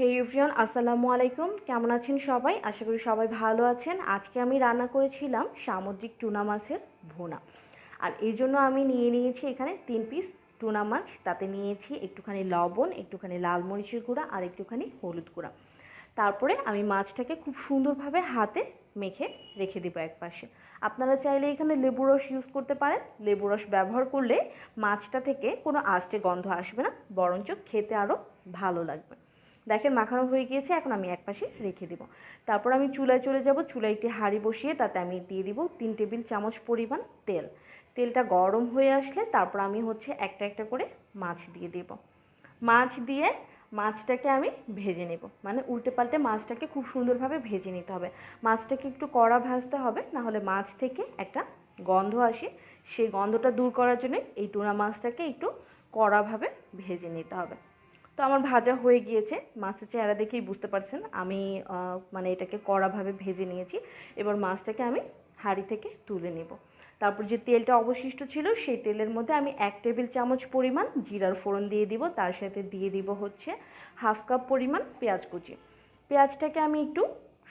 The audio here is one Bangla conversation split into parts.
হে ইউফিয়ন আসসালামু আলাইকুম। কেমন আছেন সবাই? আশা করি সবাই ভালো আছেন। আজকে আমি রান্না করেছিলাম সামুদ্রিক টুনা মাছের ভুনা। আর এই জন্য আমি নিয়ে নিয়েছি এখানে তিন পিস টুনা মাছ। তাতে নিয়েছি একটুখানি লবণ, একটুখানি লাল মরিচের গুঁড়া আর একটুখানি হলুদ গুঁড়া। তারপরে আমি মাছটাকে খুব সুন্দরভাবে হাতে মেখে রেখে দেবো এক পাশে আপনারা চাইলে এখানে লেবু রস ইউজ করতে পারেন। লেবু রস ব্যবহার করলে মাছটা থেকে কোনো আস্তে গন্ধ আসবে না। বরঞ্চ খেতে আরও ভালো লাগবে। দেখেন মাখানো হয়ে গিয়েছে, এখন আমি এক পাশে রেখে দেবো। তারপর আমি চুলায় চলে যাব চুলায় একটি হাঁড়ি বসিয়ে তাতে আমি দিয়ে দিব তিন টেবিল চামচ পরিমাণ তেল। তেলটা গরম হয়ে আসলে তারপর আমি হচ্ছে একটা একটা করে মাছ দিয়ে দেব। মাছ দিয়ে মাছটাকে আমি ভেজে নেব মানে উল্টে পাল্টে মাছটাকে খুব সুন্দরভাবে ভেজে নিতে হবে। মাছটাকে একটু কড়া ভাজতে হবে, না হলে মাছ থেকে একটা গন্ধ আসে। সেই গন্ধটা দূর করার জন্য এই টুনা মাছটাকে একটু কড়াভাবে ভেজে নিতে হবে। তো আমার ভাজা হয়ে গিয়েছে। মাছের চেহারা দেখেই বুঝতে পারছেন, আমি মানে এটাকে কড়াভাবে ভেজে নিয়েছি। এবার মাছটাকে আমি হাঁড়ি থেকে তুলে নেব। তারপর যে তেলটা অবশিষ্ট ছিল, সেই তেলের মধ্যে আমি এক টেবিল চামচ পরিমাণ জিরার ফোড়ন দিয়ে দিব। তার সাথে দিয়ে দিব হচ্ছে হাফ কাপ পরিমাণ পেঁয়াজ কুচি। পেঁয়াজটাকে আমি একটু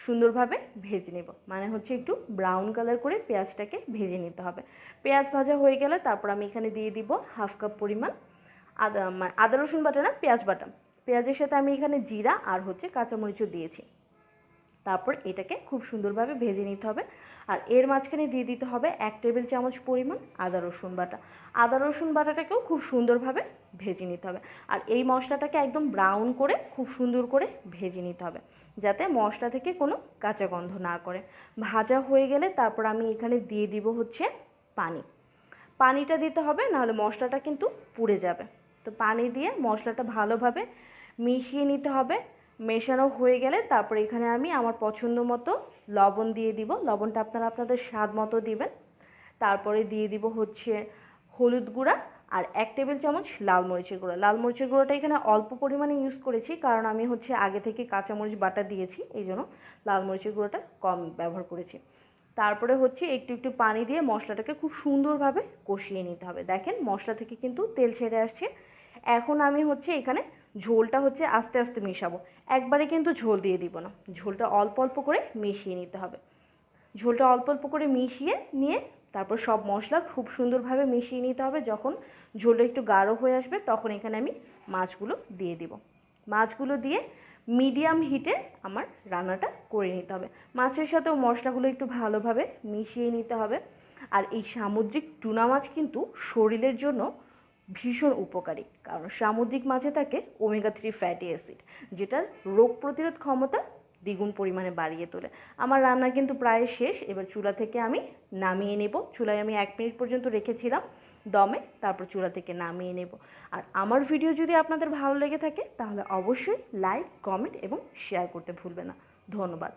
সুন্দরভাবে ভেজে নেব। মানে হচ্ছে একটু ব্রাউন কালার করে পেঁয়াজটাকে ভেজে নিতে হবে। পেঁয়াজ ভাজা হয়ে গেলে তারপর আমি এখানে দিয়ে দিব হাফ কাপ পরিমাণ আদা মানে আদা, রসুন বাটা না, পেঁয়াজ বাটা। পেঁয়াজের সাথে আমি এখানে জিরা আর হচ্ছে কাঁচামরিচও দিয়েছি। তারপর এটাকে খুব সুন্দরভাবে ভেজে নিতে হবে। আর এর মাঝখানে দিয়ে দিতে হবে এক টেবিল চামচ পরিমাণ আদা, রসুন বাটা। আদা, রসুন বাটাটাকেও খুব সুন্দরভাবে ভেজে নিতে হবে। আর এই মশলাটাকে একদম ব্রাউন করে খুব সুন্দর করে ভেজে নিতে হবে, যাতে মশলা থেকে কোনো কাঁচা গন্ধ না করে। ভাজা হয়ে গেলে তারপর আমি এখানে দিয়ে দিব হচ্ছে পানি। পানিটা দিতে হবে, নাহলে মশলাটা কিন্তু পুড়ে যাবে। তো পানি দিয়ে মশলাটা ভালোভাবে মিশিয়ে নিতে হবে। মেশানো হয়ে গেলে তারপর এখানে আমি আমার পছন্দ মতো লবণ দিয়ে দিব। লবণটা আপনারা আপনাদের স্বাদ মতো দিবেন। তারপরে দিয়ে দিব হচ্ছে হলুদ গুঁড়া আর এক টেবিল চামচ লাল মরিচের গুঁড়া। লাল মরিচের গুঁড়োটা এখানে অল্প পরিমাণে ইউজ করেছি কারণ আমি হচ্ছে আগে থেকে কাঁচামরিচ বাটা দিয়েছি এই জন্য লাল মরিচের গুঁড়োটা কম ব্যবহার করেছি। তারপরে হচ্ছে একটু একটু পানি দিয়ে মশলাটাকে খুব সুন্দরভাবে কষিয়ে নিতে হবে। দেখেন মশলা থেকে কিন্তু তেল ছেড়ে আসছে। এখন আমি হচ্ছে এখানে ঝোলটা হচ্ছে আস্তে আস্তে মেশাবো। একবারে কিন্তু ঝোল দিয়ে দিব না। ঝোলটা অল্প অল্প করে মিশিয়ে নিতে হবে। ঝোলটা অল্প অল্প করে মিশিয়ে নিয়ে তারপর সব মশলা খুব সুন্দরভাবে মিশিয়ে নিতে হবে। যখন ঝোলটা একটু গাঢ় হয়ে আসবে তখন এখানে আমি মাছগুলো দিয়ে দিব। মাছগুলো দিয়ে মিডিয়াম হিটে আমার রান্নাটা করে নিতে হবে। মাছের সাথেও মশলাগুলো একটু ভালোভাবে মিশিয়ে নিতে হবে। আর এই সামুদ্রিক টুনা মাছ কিন্তু শরীরের জন্য ভীষণ উপকারী, কারণ সামুদ্রিক মাছে থাকে ওমেগা থ্রি ফ্যাটি অ্যাসিড যেটার রোগ প্রতিরোধ ক্ষমতা দ্বিগুণ পরিমাণে বাড়িয়ে তোলে। আমার রান্না কিন্তু প্রায় শেষ, এবার চুলা থেকে আমি নামিয়ে নেব। চুলায় আমি এক মিনিট পর্যন্ত রেখেছিলাম। দমে তারপর চুলা থেকে নামিয়ে নেব। আর আমার ভিডিও যদি আপনাদের ভালো লেগে থাকে, তাহলে অবশ্যই লাইক কমেন্ট এবং শেয়ার করতে ভুলবে না। ধন্যবাদ।